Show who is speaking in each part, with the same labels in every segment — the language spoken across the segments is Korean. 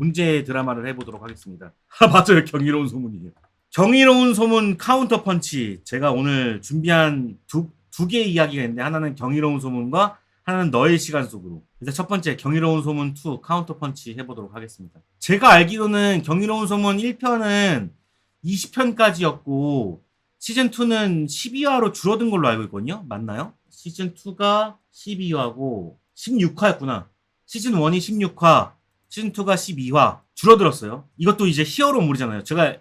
Speaker 1: 문제 드라마를 해보도록 하겠습니다. 아 맞아요 경이로운 소문이에요. 경이로운 소문 카운터 펀치 제가 오늘 준비한 두 두 개의 이야기가 있는데 하나는 경이로운 소문과 하나는 너의 시간 속으로. 그래서 첫 번째 경이로운 소문 2 카운터 펀치 해보도록 하겠습니다. 제가 알기로는 경이로운 소문 1편은 20편까지였고 시즌 2는 12화로 줄어든 걸로 알고 있거든요. 맞나요? 시즌 2가 12화고 16화였구나. 시즌 1이 16화, 시즌 2가 12화 줄어들었어요. 이것도 이제 히어로물이잖아요. 제가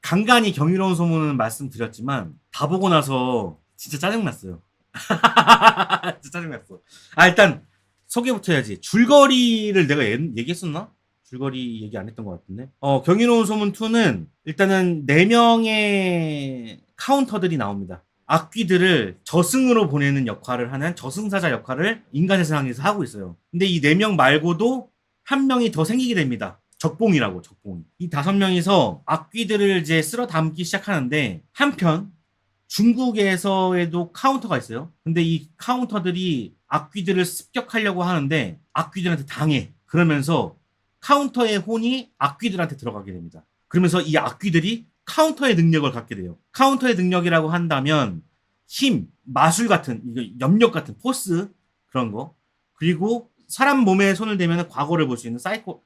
Speaker 1: 간간히 경이로운 소문은 말씀드렸지만 다 보고 나서 진짜 짜증났어요. 진짜 짜증났어. 아 일단 소개부터 해야지. 줄거리를 내가 얘- 얘기했었나? 줄거리 얘기 안 했던 것 같은데. 어 경이로운 소문 2는 일단은 4명의 카운터들이 나옵니다. 악귀들을 저승으로 보내는 역할을 하는 저승사자 역할을 인간 세상에서 하고 있어요. 근데 이 4명 말고도 한 명이 더 생기게 됩니다. 적봉이라고 적봉. 이 다섯 명이서 악귀들을 이제 쓸어 담기 시작하는데 한편 중국에서에도 카운터가 있어요. 근데 이 카운터들이 악귀들을 습격하려고 하는데 악귀들한테 당해. 그러면서 카운터의 혼이 악귀들한테 들어가게 됩니다. 그러면서 이 악귀들이 카운터의 능력을 갖게 돼요. 카운터의 능력이라고 한다면 힘, 마술 같은, 이거 염력 같은 포스 그런 거. 그리고 사람 몸에 손을 대면 과거를 볼 수 있는 사이코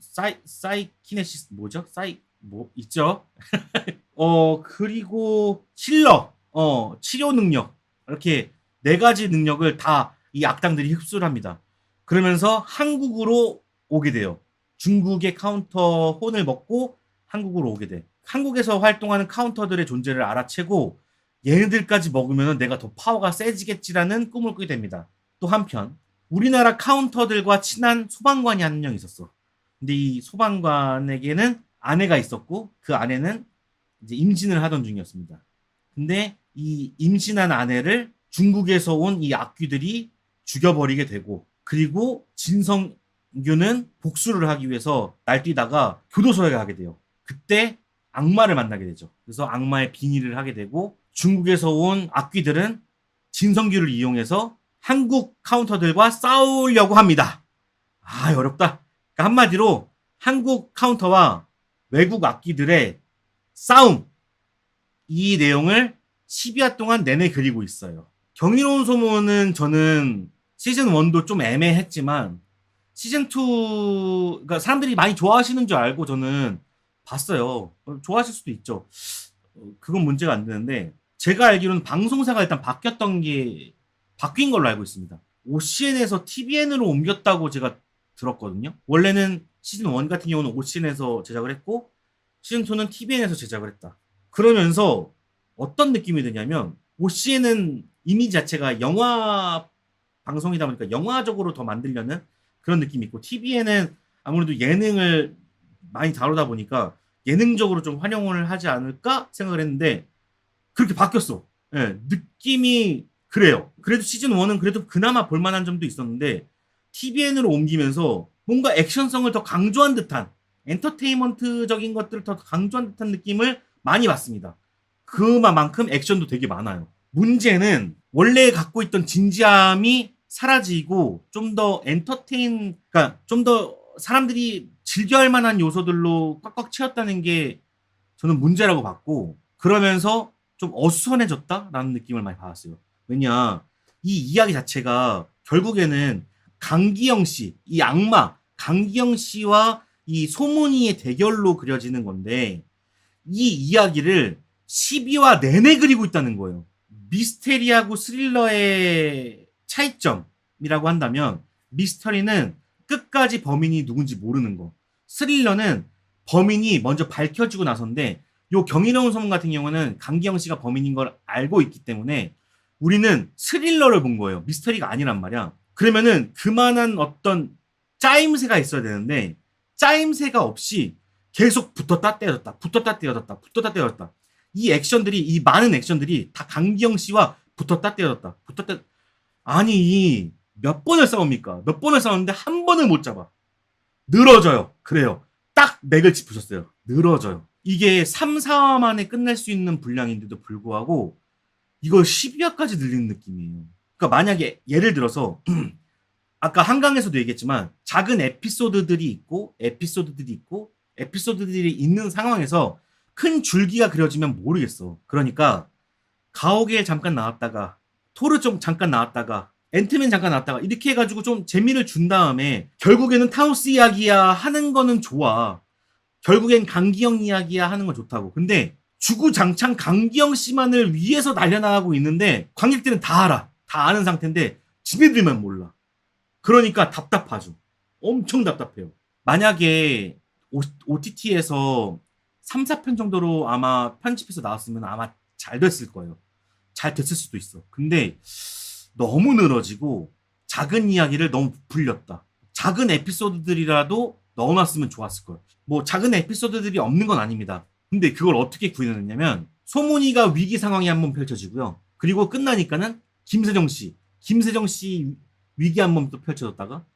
Speaker 1: 사이 사이키네시스 뭐죠? 사이 뭐 있죠? 어 그리고 힐러, 어 치료 능력 이렇게 네 가지 능력을 다 이 악당들이 흡수를 합니다. 그러면서 한국으로 오게 돼요. 중국의 카운터 혼을 먹고 한국으로 오게 돼. 한국에서 활동하는 카운터들의 존재를 알아채고 얘네들까지 먹으면 내가 더 파워가 세지겠지라는 꿈을 꾸게 됩니다. 또 한편 우리나라 카운터들과 친한 소방관이 한 명 있었어. 근데 이 소방관에게는 아내가 있었고 그 아내는 이제 임신을 하던 중이었습니다. 근데 이 임신한 아내를 중국에서 온 이 악귀들이 죽여버리게 되고 그리고 진성규는 복수를 하기 위해서 날뛰다가 교도소에 가게 돼요. 그때 악마를 만나게 되죠. 그래서 악마의 빙의를 하게 되고 중국에서 온 악귀들은 진성규를 이용해서 한국 카운터들과 싸우려고 합니다. 아, 어렵다. 그러니까 한마디로 한국 카운터와 외국 악기들의 싸움. 이 내용을 12화 동안 내내 그리고 있어요. 경이로운 소문은 저는 시즌 1도 좀 애매했지만 시즌 2, 그러니까 사람들이 많이 좋아하시는 줄 알고 저는 봤어요. 어, 좋아하실 수도 있죠. 어, 그건 문제가 안 되는데 제가 알기로는 방송사가 일단 바뀌었던 게 바뀐 걸로 알고 있습니다. OCN에서 TVN으로 옮겼다고 제가 들었거든요. 원래는 시즌 1 같은 경우는 OCN에서 제작을 했고 시즌 2는 TVN에서 제작을 했다. 그러면서 어떤 느낌이 드냐면 OCN은 이미지 자체가 영화 방송이다 보니까 영화적으로 더 만들려는 그런 느낌이 있고 TVN은 아무래도 예능을 많이 다루다 보니까 예능적으로 좀 활용을 하지 않을까 생각을 했는데 그렇게 바뀌었어. 예, 느낌이 그래요. 그래도 시즌 1은 그래도 그나마 볼만한 점도 있었는데 TVN으로 옮기면서 뭔가 액션성을 더 강조한 듯한 엔터테인먼트적인 것들을 더 강조한 듯한 느낌을 많이 받습니다. 그만큼 액션도 되게 많아요. 문제는 원래 갖고 있던 진지함이 사라지고 좀 더 엔터테인, 그러니까 좀 더 사람들이 즐겨할 만한 요소들로 꽉꽉 채웠다는 게 저는 문제라고 봤고 그러면서 좀 어수선해졌다라는 느낌을 많이 받았어요. 왜냐 이 이야기 자체가 결국에는 강기영 씨, 이 악마 강기영 씨와 이 소문이의 대결로 그려지는 건데 이 이야기를 12화 내내 그리고 있다는 거예요. 미스테리하고 스릴러의 차이점이라고 한다면 미스터리는 끝까지 범인이 누군지 모르는 거. 스릴러는 범인이 먼저 밝혀지고 나서인데 요 경이로운 소문 같은 경우는 강기영 씨가 범인인 걸 알고 있기 때문에 우리는 스릴러를 본 거예요. 미스터리가 아니란 말이야. 그러면은 그만한 어떤 짜임새가 있어야 되는데 짜임새가 없이 계속 붙었다 떼어졌다 붙었다 떼어졌다 붙었다 떼어졌다. 이 액션들이 이 많은 액션들이 다 강기영 씨와 붙었다 떼어졌다 붙었다 아니 몇 번을 싸웁니까? 몇 번을 싸웠는데 한 번을 못 잡아. 늘어져요. 그래요. 딱 맥을 짚으셨어요. 늘어져요. 이게 3, 4화 만에 끝낼 수 있는 분량인데도 불구하고 이걸 12화까지 늘리는 느낌이에요 그러니까 만약에 예를 들어서 아까 한강에서도 얘기했지만 작은 에피소드들이 있고 에피소드들이 있고 에피소드들이 있는 상황에서 큰 줄기가 그려지면 모르겠어. 그러니까 가오갤 잠깐 나왔다가 토르 좀 잠깐 나왔다가 앤트맨 잠깐 나왔다가 이렇게 해가지고 좀 재미를 준 다음에 결국에는 타우스 이야기야 하는 거는 좋아. 결국엔 강기영 이야기야 하는 건 좋다고. 근데 주구장창 강기영 씨만을 위해서 날려나가고 있는데 관객들은 다 알아. 다 아는 상태인데 지네들만 몰라. 그러니까 답답하죠. 엄청 답답해요. 만약에 OTT에서 3, 4편 정도로 아마 편집해서 나왔으면 아마 잘 됐을 거예요. 잘 됐을 수도 있어. 근데 너무 늘어지고 작은 이야기를 너무 부풀렸다. 작은 에피소드들이라도 넣어놨으면 좋았을 거예요. 뭐 작은 에피소드들이 없는 건 아닙니다. 근데 그걸 어떻게 구현했냐면 소문이가 위기 상황이 한 번 펼쳐지고요. 그리고 끝나니까는 김세정 씨, 김세정 씨 위기 한 번 또 펼쳐졌다가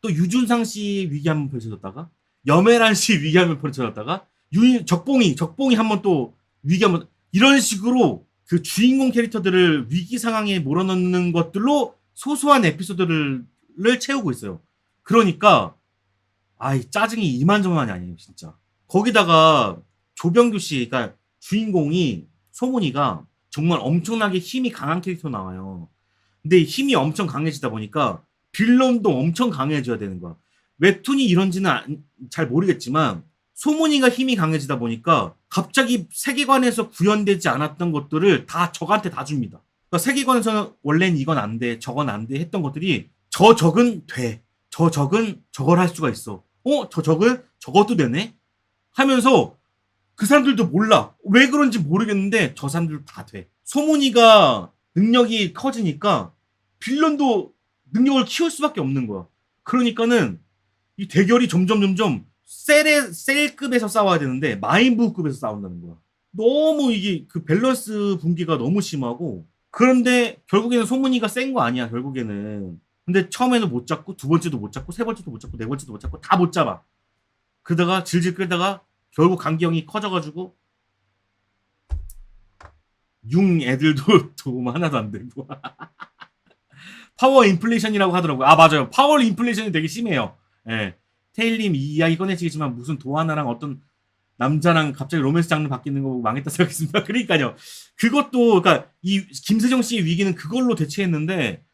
Speaker 1: 또 유준상 씨 위기 한 번 펼쳐졌다가 염혜란 씨 위기 한 번 펼쳐졌다가 유, 적봉이 적봉이 한 번 또 위기 한번 이런 식으로 그 주인공 캐릭터들을 위기 상황에 몰아넣는 것들로 소소한 에피소드를 채우고 있어요. 그러니까 아이 짜증이 이만저만이 아니에요 진짜. 거기다가 조병규 씨, 그러니까 주인공이 소문이가 정말 엄청나게 힘이 강한 캐릭터 나와요. 근데 힘이 엄청 강해지다 보니까 빌런도 엄청 강해져야 되는 거야. 웹툰이 이런지는 안- 잘 모르겠지만 소문이가 힘이 강해지다 보니까 갑자기 세계관에서 구현되지 않았던 것들을 다 적한테 다 줍니다. 그러니까 세계관에서는 원래는 이건 안 돼, 저건 안 돼 했던 것들이 저 적은 돼. 저 적은 저걸 할 수가 있어. 어? 저 적은 저것도 되네? 하면서 그 사람들도 몰라. 왜 그런지 모르겠는데 저 사람들 다 돼. 소문이가 능력이 커지니까 빌런도 능력을 키울 수밖에 없는 거야. 그러니까는 이 대결이 점점 점점 셀의 셀급에서 싸워야 되는데 마인부급에서 싸운다는 거야. 너무 이게 그 밸런스 붕괴가 너무 심하고 그런데 결국에는 소문이가 센 거 아니야 결국에는. 근데 처음에는 못 잡고 두 번째도 못 잡고 세 번째도 못 잡고 네 번째도 못 잡고 다 못 잡아. 그러다가 질질 끌다가 결국 강기영이 커져가지고 융 애들도 도움 하나도 안 되고 파워 인플레이션이라고 하더라고요. 아 맞아요. 파워 인플레이션이 되게 심해요. 예. 테일님 이 이야기 꺼내시겠지만 무슨 도 하나랑 어떤 남자랑 갑자기 로맨스 장르 바뀌는 거 보고 망했다 생각했습니다. 그러니까요. 그것도 그러니까 이 김세정 씨의 위기는 그걸로 대체했는데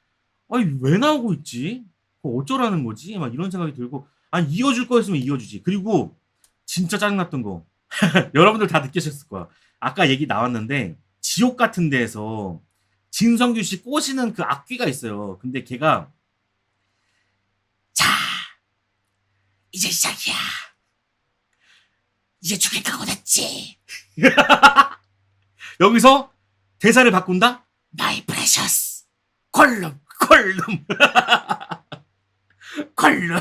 Speaker 1: 아니 왜 나오고 있지? 어쩌라는 거지? 막 이런 생각이 들고 아니 이어줄 거였으면 이어주지. 그리고 진짜 짜증났던 거 여러분들 다 느끼셨을 거야. 아까 얘기 나왔는데 지옥 같은 데에서 진성규 씨 꼬시는 그 악귀가 있어요. 근데 걔가 자 이제 시작이야. 이제 죽일 각오 됐지. 여기서 대사를 바꾼다? 마이 프레셔스 콜룸 콜룸 콜룸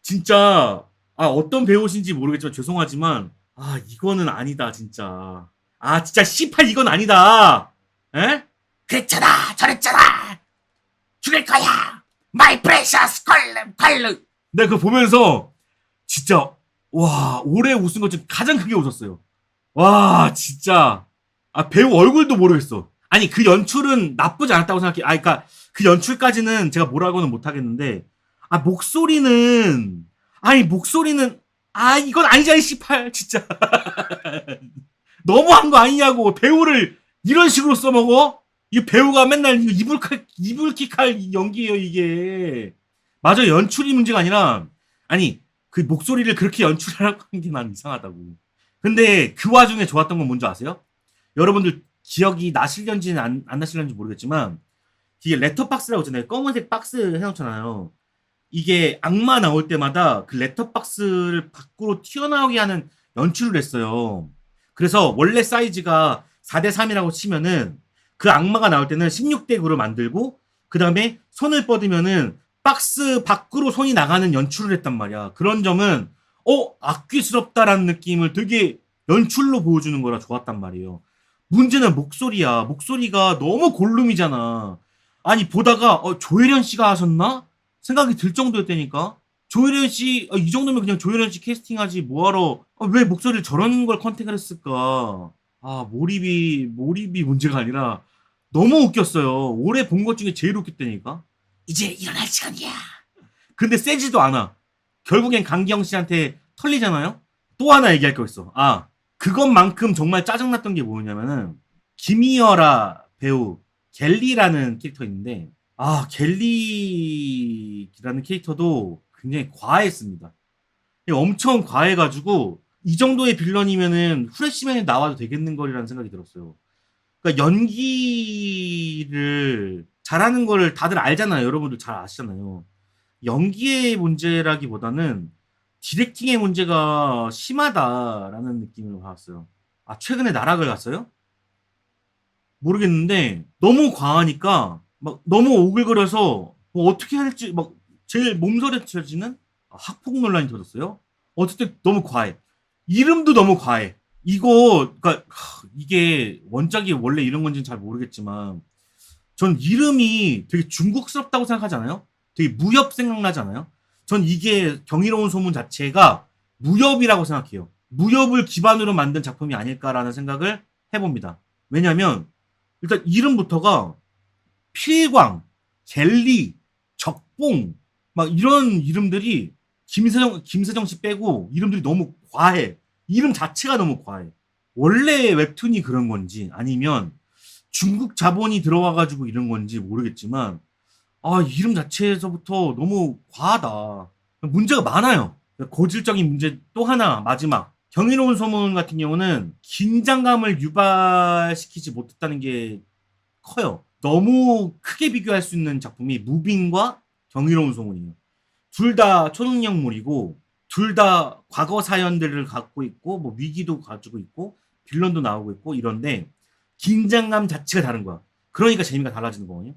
Speaker 1: 진짜 아 어떤 배우신지 모르겠지만 죄송하지만 아 이거는 아니다 진짜. 아 진짜 18 이건 아니다. 에? 그랬잖아 저랬잖아. 죽일 거야. 마이 프레셔스 콜룸 콜룸 내가 그거 보면서 진짜 와 올해 웃은 것 중 가장 크게 웃었어요. 와 진짜. 아 배우 얼굴도 모르겠어. 아니 그 연출은 나쁘지 않았다고 생각해. 아 그니까 그 연출까지는 제가 뭐라고는 못하겠는데 아 목소리는 아니 목소리는 아 이건 아니잖아 18 진짜. 너무한 거 아니냐고 배우를 이런 식으로 써먹어? 이 배우가 맨날 이불킥 이불킥할 연기예요 이게. 맞아 연출이 문제가 아니라 아니 그 목소리를 그렇게 연출하라고 한 게 난 이상하다고. 근데 그 와중에 좋았던 건 뭔지 아세요? 여러분들 기억이 나실런지는 안, 안 나실런지 모르겠지만 이게 레터박스라고 있잖아요. 검은색 박스 해놓잖아요 이게 악마 나올 때마다 그 레터박스를 밖으로 튀어나오게 하는 연출을 했어요. 그래서 원래 사이즈가 4대 3이라고 치면은 그 악마가 나올 때는 16대 9로 만들고 그 다음에 손을 뻗으면은 박스 밖으로 손이 나가는 연출을 했단 말이야. 그런 점은 어 악귀스럽다라는 느낌을 되게 연출로 보여주는 거라 좋았단 말이에요. 문제는 목소리야. 목소리가 너무 골룸이잖아. 아니 보다가 어, 조혜련 씨가 하셨나? 생각이 들 정도였다니까. 조혜련 씨, 아, 이 정도면 그냥 조혜련 씨 캐스팅하지 뭐하러 아, 왜 목소리를 저런 걸 컨택을 했을까? 아 몰입이 몰입이 문제가 아니라 너무 웃겼어요. 올해 본 것 중에 제일 웃겼다니까. 이제 일어날 시간이야. 근데 세지도 않아. 결국엔 강기영 씨한테 털리잖아요? 또 하나 얘기할 거 있어. 아, 그것만큼 정말 짜증났던 게 뭐냐면은, 김희열아 배우, 갤리라는 캐릭터 있는데, 아, 갤리라는 캐릭터도 굉장히 과했습니다. 엄청 과해가지고, 이 정도의 빌런이면은 후레쉬맨에 나와도 되겠는 거리라는 생각이 들었어요. 그러니까 연기를 잘하는 거를 다들 알잖아요. 여러분들 잘 아시잖아요. 연기의 문제라기보다는 디렉팅의 문제가 심하다라는 느낌을 받았어요. 아, 최근에 나락을 갔어요? 모르겠는데 너무 과하니까 막 너무 오글거려서 뭐 어떻게 할지 막 제일 몸서리 쳐지는 아, 학폭 논란이 터졌어요. 어쨌든 너무 과해. 이름도 너무 과해. 이거 그러니까 하, 이게 원작이 원래 이런 건지는 잘 모르겠지만 전 이름이 되게 중국스럽다고 생각하잖아요. 되게 무협 생각나잖아요. 전 이게 경이로운 소문 자체가 무협이라고 생각해요. 무협을 기반으로 만든 작품이 아닐까라는 생각을 해봅니다. 왜냐면 일단 이름부터가 필광, 젤리, 적봉 막 이런 이름들이 김세정 김세정 씨 빼고 이름들이 너무 과해. 이름 자체가 너무 과해. 원래 웹툰이 그런 건지 아니면 중국 자본이 들어와 가지고 이런 건지 모르겠지만 아 이름 자체에서부터 너무 과하다. 문제가 많아요. 고질적인 문제 또 하나 마지막 경이로운 소문 같은 경우는 긴장감을 유발시키지 못했다는 게 커요. 너무 크게 비교할 수 있는 작품이 무빙과 경이로운 소문이에요. 둘 다 초능력물이고 둘 다 과거 사연들을 갖고 있고 뭐 위기도 가지고 있고 빌런도 나오고 있고 이런데 긴장감 자체가 다른 거야. 그러니까 재미가 달라지는 거거든요.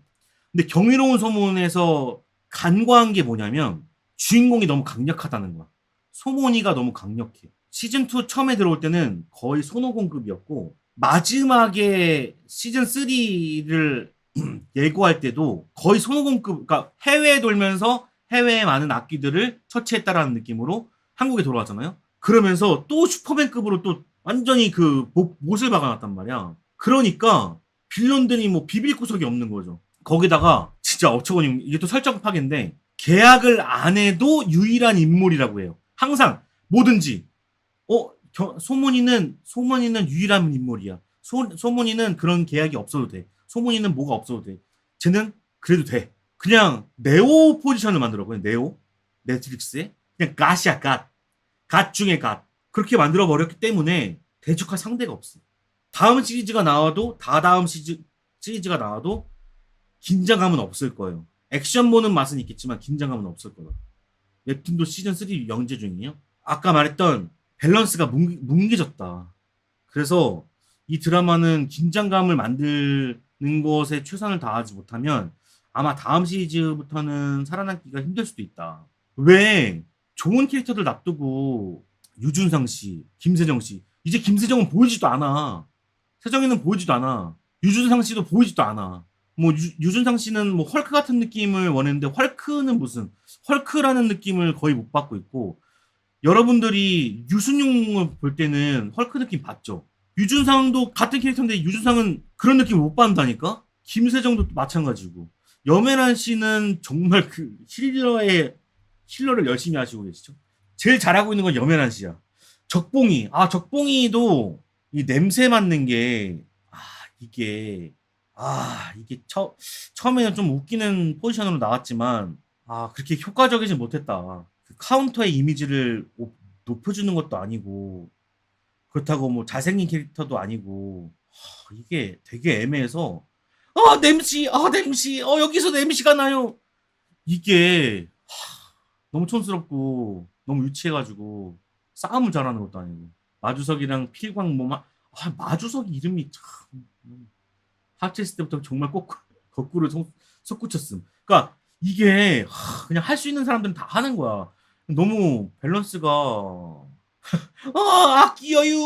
Speaker 1: 근데 경이로운 소문에서 간과한 게 뭐냐면 주인공이 너무 강력하다는 거야. 소문이가 너무 강력해. 시즌 2 처음에 들어올 때는 거의 손오공급이었고 마지막에 시즌 3를 예고할 때도 거의 손오공급, 그러니까 해외에 돌면서 해외의 많은 악기들을 처치했다라는 느낌으로 한국에 돌아왔잖아요. 그러면서 또 슈퍼맨급으로 또 완전히 그 못, 못을 박아놨단 말이야. 그러니까 빌런들이 뭐 비빌 구석이 없는 거죠. 거기다가 진짜 어처구니 이게 또 설정 파괴인데 계약을 안 해도 유일한 인물이라고 해요. 항상 뭐든지 어 겨, 소문이는 소문이는 유일한 인물이야. 소, 소문이는 그런 계약이 없어도 돼. 소문이는 뭐가 없어도 돼. 쟤는 그래도 돼. 그냥 네오 포지션을 만들어버려. 네오 넷플릭스에 그냥 갓이야 갓. 갓 중에 갓. 그렇게 만들어 버렸기 때문에 대적할 상대가 없어. 다음 시리즈가 나와도 다 다음 시리즈 시리즈가 나와도 긴장감은 없을 거예요. 액션 보는 맛은 있겠지만 긴장감은 없을 거다. 웹툰도 시즌 3 영재 중이에요. 아까 말했던 밸런스가 뭉, 뭉개졌다. 그래서 이 드라마는 긴장감을 만드 는 것에 최선을 다하지 못하면 아마 다음 시리즈부터는 살아남기가 힘들 수도 있다. 왜 좋은 캐릭터들 놔두고 유준상 씨, 김세정 씨 이제 김세정은 보이지도 않아. 세정이는 보이지도 않아. 유준상 씨도 보이지도 않아. 뭐 유, 준상 씨는 뭐 헐크 같은 느낌을 원했는데 헐크는 무슨 헐크라는 느낌을 거의 못 받고 있고 여러분들이 유순용을 볼 때는 헐크 느낌 봤죠. 유준상도 같은 캐릭터인데 유준상은 그런 느낌 못 받는다니까. 김세정도 마찬가지고 염혜란 씨는 정말 그 힐러의 힐러를 열심히 하시고 계시죠. 제일 잘하고 있는 건 염혜란 씨야. 적봉이 아 적봉이도 이 냄새 맡는 게 아 이게 아 이게 처, 처음에는 좀 웃기는 포지션으로 나왔지만 아 그렇게 효과적이지 못했다. 그 카운터의 이미지를 오- 높여주는 것도 아니고 그렇다고 뭐 잘생긴 캐릭터도 아니고 하, 이게 되게 애매해서 아 냄새 아 냄새 어 여기서 냄새가 나요 이게 하, 너무 촌스럽고 너무 유치해가지고 싸움을 잘하는 것도 아니고 마주석이랑 필광 뭐마 아 마주석 이름이 참 합체했을 때부터 정말 꼭 거꾸로 속- 솟구쳤음. 그러니까 이게 하, 그냥 할 수 있는 사람들은 다 하는 거야. 너무 밸런스가 아 아끼어요.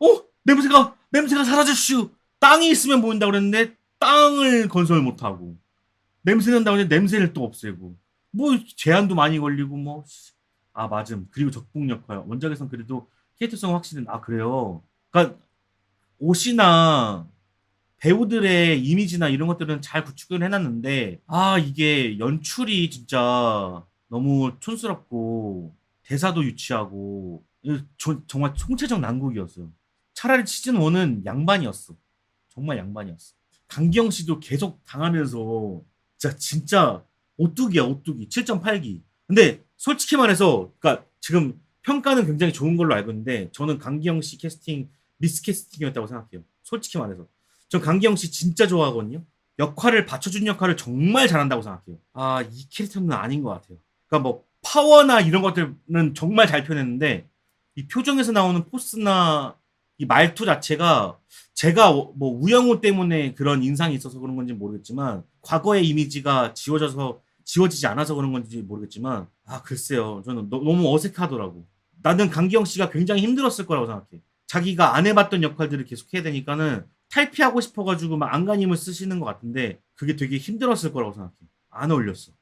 Speaker 1: 어 냄새가 냄새가 사라졌슈. 땅이 있으면 보인다 그랬는데 땅을 건설 못 하고 냄새 난다고 했는데 냄새를 또 없애고 뭐 제한도 많이 걸리고 뭐 아 맞음 그리고 역할 원작에선 그래도 캐릭터성 확실히 아 그래요. 그러니까 옷이나 배우들의 이미지나 이런 것들은 잘 구축을 해놨는데 아 이게 연출이 진짜 너무 촌스럽고 대사도 유치하고 저- 정말 총체적 난국이었어요. 차라리 시즌 1은 양반이었어. 정말 양반이었어. 강기영 씨도 계속 당하면서 진짜 진짜 오뚜기야 오뚜기 7.8기. 근데 솔직히 말해서 그러니까 지금 평가는 굉장히 좋은 걸로 알고 있는데 저는 강기영 씨 캐스팅 미스 캐스팅이었다고 생각해요. 솔직히 말해서. 전 강기영 씨 진짜 좋아하거든요. 역할을 받쳐준 역할을 정말 잘한다고 생각해요. 아, 이 캐릭터는 아닌 것 같아요. 그러니까 뭐 파워나 이런 것들은 정말 잘 표현했는데 이 표정에서 나오는 포스나 이 말투 자체가 제가 어- 뭐 우영우 때문에 그런 인상이 있어서 그런 건지 모르겠지만 과거의 이미지가 지워져서 지워지지 않아서 그런 건지 모르겠지만 아 글쎄요. 저는 너, 무 어색하더라고. 나는 강기영 씨가 굉장히 힘들었을 거라고 생각해. 자기가 안 해봤던 역할들을 계속 해야 되니까는 탈피하고 싶어가지고 막 안간힘을 쓰시는 것 같은데 그게 되게 힘들었을 거라고 생각해. 안 어울렸어.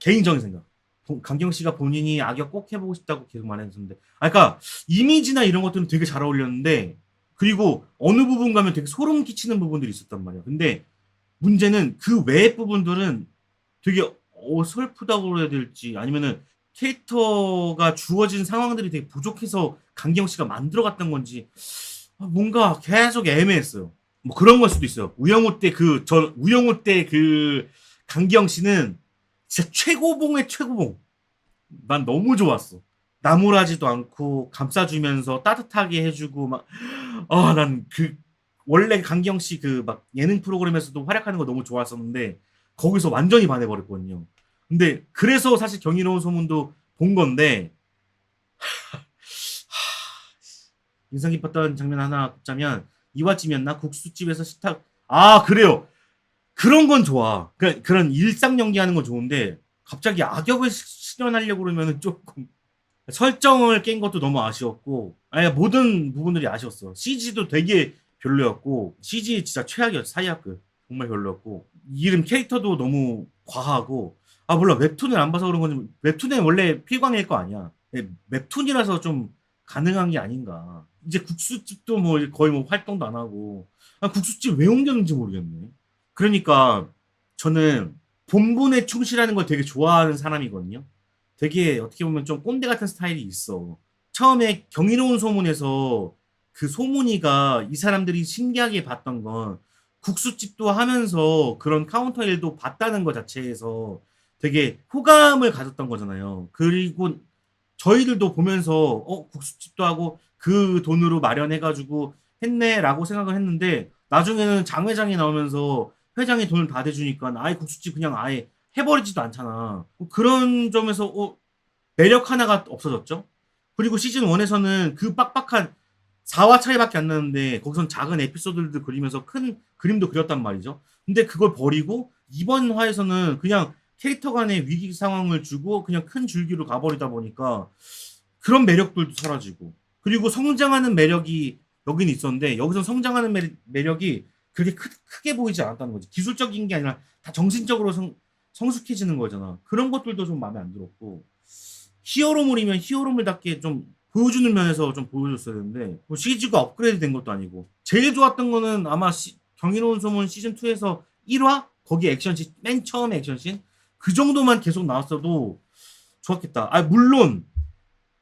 Speaker 1: 개인적인 생각. 본- 강기영 씨가 본인이 악역 꼭 해보고 싶다고 계속 말했었는데 아 그러니까 이미지나 이런 것들은 되게 잘 어울렸는데 그리고 어느 부분 가면 되게 소름 끼치는 부분들이 있었단 말이야. 근데 문제는 그 외의 부분들은 되게 어설프다고 해야 될지 아니면은 캐릭터가 주어진 상황들이 되게 부족해서 강기영 씨가 만들어갔던 건지 아, 뭔가 계속 애매했어요. 뭐 그런 걸 수도 있어요. 우영우 때 그 저 우영우 때 그 강기영 씨는 진짜 최고봉의 최고봉. 난 너무 좋았어. 나무라지도 않고 감싸주면서 따뜻하게 해주고 막 아 난 그 원래 강기영 씨 그 막 예능 프로그램에서도 활약하는 거 너무 좋았었는데 거기서 완전히 반해버렸거든요. 근데 그래서 사실 경이로운 소문도 본 건데 인상 깊었던 장면 하나 꼽자면 이화찜이었나 국수집에서 식탁 아 그래요 그런 건 좋아. 그, 그런 일상 연기하는 건 좋은데 갑자기 악역을 시- 실현하려고 그러면은 조금 설정을 깬 것도 너무 아쉬웠고 아니 모든 부분들이 아쉬웠어. CG도 되게 별로였고 CG 진짜 최악이었어. 사이아급 정말 별로였고. 이름 캐릭터도 너무 과하고. 아 몰라. 웹툰을 안 봐서 그런 건지 웹툰에 원래 필광일 거 아니야. 예, 웹툰이라서 좀 가능한 게 아닌가. 이제 국수집도 뭐 거의 뭐 활동도 안 하고. 아, 국수집 왜 옮겼는지 모르겠네 그러니까 저는 본분에 충실하는 걸 되게 좋아하는 사람이거든요 되게 어떻게 보면 좀 꼰대 같은 스타일이 있어. 처음에 경이로운 소문에서 그 소문이가 이 사람들이 신기하게 봤던 건 국수집도 하면서 그런 카운터 일도 봤다는 것 자체에서 되게 호감을 가졌던 거잖아요. 그리고 저희들도 보면서 어 국수집도 하고 그 돈으로 마련해가지고 했네라고 생각을 했는데 나중에는 장 회장이 나오면서 회장이 돈을 다 대주니까 아예 국수집 그냥 아예 해버리지도 않잖아. 뭐 그런 점에서 어, 매력 하나가 없어졌죠. 그리고 시즌 1에서는 그 빡빡한 4화 차이밖에 안 나는데 거기선 작은 에피소드들도 그리면서 큰 그림도 그렸단 말이죠. 근데 그걸 버리고 이번 화에서는 그냥 캐릭터 간의 위기 상황을 주고 그냥 큰 줄기로 가버리다 보니까 그런 매력들도 사라지고 그리고 성장하는 매력이 여기는 있었는데 여기서 성장하는 매, 매력이 그렇게 크, 크게 보이지 않았다는 거지. 기술적인 게 아니라 다 정신적으로 성, 성숙해지는 거잖아. 그런 것들도 좀 마음에 안 들었고 히어로물이면 히어로물답게 좀 보여주는 면에서 좀 보여줬어야 되는데 뭐 시리즈가 업그레이드 된 것도 아니고 제일 좋았던 거는 아마 시- 경이로운 소문 시즌 2에서 1화 거기 액션씬 맨 처음에 액션씬 그 정도만 계속 나왔어도 좋았겠다. 아 물론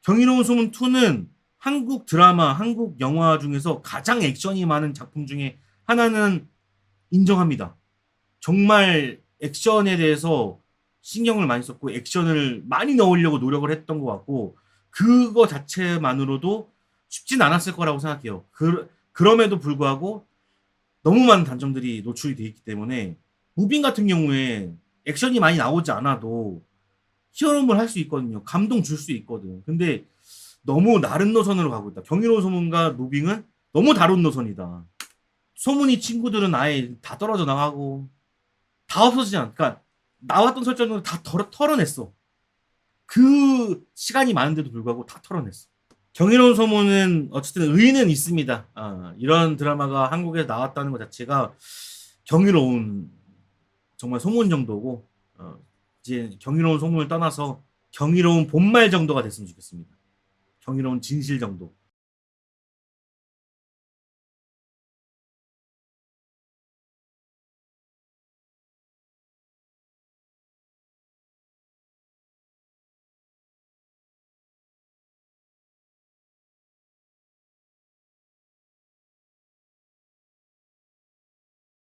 Speaker 1: 경이로운 소문 2는 한국 드라마, 한국 영화 중에서 가장 액션이 많은 작품 중에 하나는 인정합니다. 정말 액션에 대해서 신경을 많이 썼고 액션을 많이 넣으려고 노력을 했던 것 같고 그거 자체만으로도 쉽진 않았을 거라고 생각해요. 그, 그럼에도 불구하고 너무 많은 단점들이 노출이 돼 있기 때문에 무빙 같은 경우에 액션이 많이 나오지 않아도 히어로물 할 수 있거든요. 감동 줄 수 있거든. 근데 너무 다른 노선으로 가고 있다. 경이로운 소문과 무빙은 너무 다른 노선이다. 소문이 친구들은 아예 다 떨어져 나가고 다 없어지지 않. 그러니까 나왔던 설정을 다 털어, 털어냈어. 그 시간이 많은데도 불구하고 다 털어냈어. 경이로운 소문은 어쨌든 의의는 있습니다. 아, 이런 드라마가 한국에 나왔다는 것 자체가 경이로운 정말 소문 정도고 어, 이제 경이로운 소문을 떠나서 경이로운 본말 정도가 됐으면 좋겠습니다. 경이로운 진실 정도.